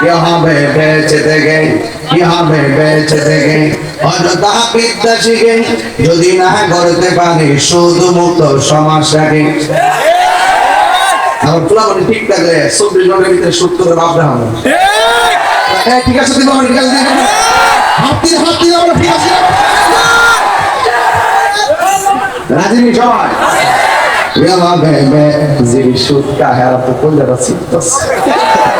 কি হবে বেঁচে থেকে কি হবে বেঁচে থেকে অযথা বিদ্যা শিখে যদি না করতে পারি শুধু মুক্ত সমাজটাকে আমার ফুলাবনি ঠিক থাকলে চব্বিশ ঘণ্টার ভিতরে সত্তরের বাপরা হবে হ্যাঁ ঠিক আছে দিব ঠিক আছে দিব হাত হাত আমরা ঠিক আছে রাজিনী সবাই ইয়ালা বেবে জিবি সুটকা হেরা তো কোন জায়গা সিটস সুটকা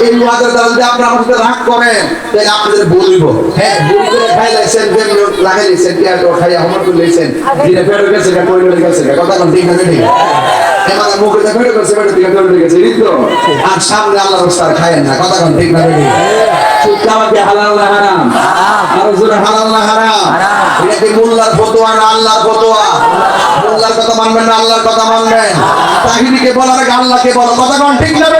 এই ওয়াজের দ্বারা যদি আপনারা আমার রাগ করেন, তাহলে আপনাদের বলব হ্যাঁ করে খাই লাগাই আমার যেটা গেছে ঠিক না, ঠিক? এবার মুখে যা ফেরত গেছে খায়েন না, কথা হারাম? না কথা মানবেন না কথা মানবেন? বলো, কথা কোন ঠিক না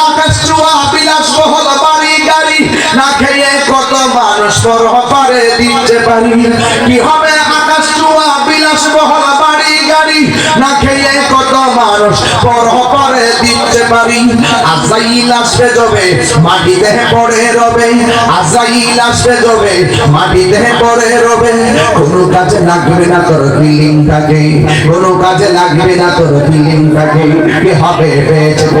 আকাশ চুয়া বিলাস বাড়ি গাড়ি না খেয়ে কত মানুষ পর পারে দিতে পারি কি হবে আকাশ চুয়া বিলাস বাড়ি গাড়ি না খেয়ে কত মানুষ পর পারে দিতে পারি আজাইল আসবে যাবে মাটি দেহে রবে আজাইল কোনো কাজে লাগবে না তোর ফিলিংটাকে কোনো কাজে লাগবে না তোর ফিলিংটাকে কি হবে থেকে